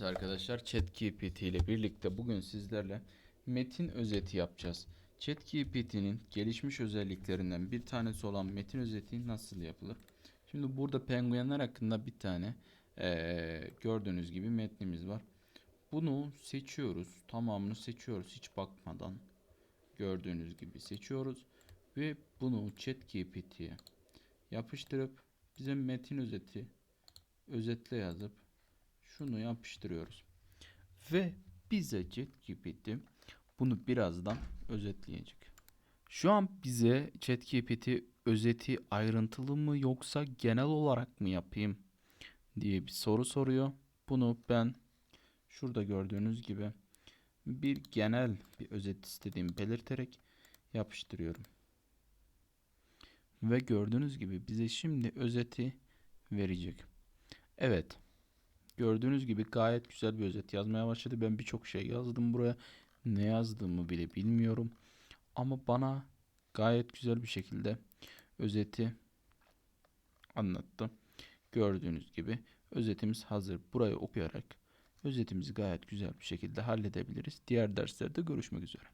Evet arkadaşlar ChatGPT ile birlikte bugün sizlerle metin özeti yapacağız. ChatGPT'nin gelişmiş özelliklerinden bir tanesi olan metin özeti nasıl yapılır? Şimdi burada penguenler hakkında bir tane eee, gördüğünüz gibi metnimiz var. Bunu seçiyoruz. Tamamını seçiyoruz hiç bakmadan. Gördüğünüz gibi seçiyoruz. Ve bunu ChatGPT'ye yapıştırıp bize metin özeti özetle yazıp şunu yapıştırıyoruz. Ve bize ChatGPT bunu birazdan özetleyecek. Şu an bize ChatGPT özeti ayrıntılı mı yoksa genel olarak mı yapayım diye bir soru soruyor. Bunu ben şurada gördüğünüz gibi bir genel bir özet istediğimi belirterek yapıştırıyorum. Ve gördüğünüz gibi bize şimdi özeti verecek. Evet. Gördüğünüz gibi gayet güzel bir özet yazmaya başladı. Ben birçok şey yazdım buraya. Ne yazdığımı bile bilmiyorum. Ama bana gayet güzel bir şekilde özeti anlattı. Gördüğünüz gibi özetimiz hazır. Burayı okuyarak özetimizi gayet güzel bir şekilde halledebiliriz. Diğer derslerde görüşmek üzere.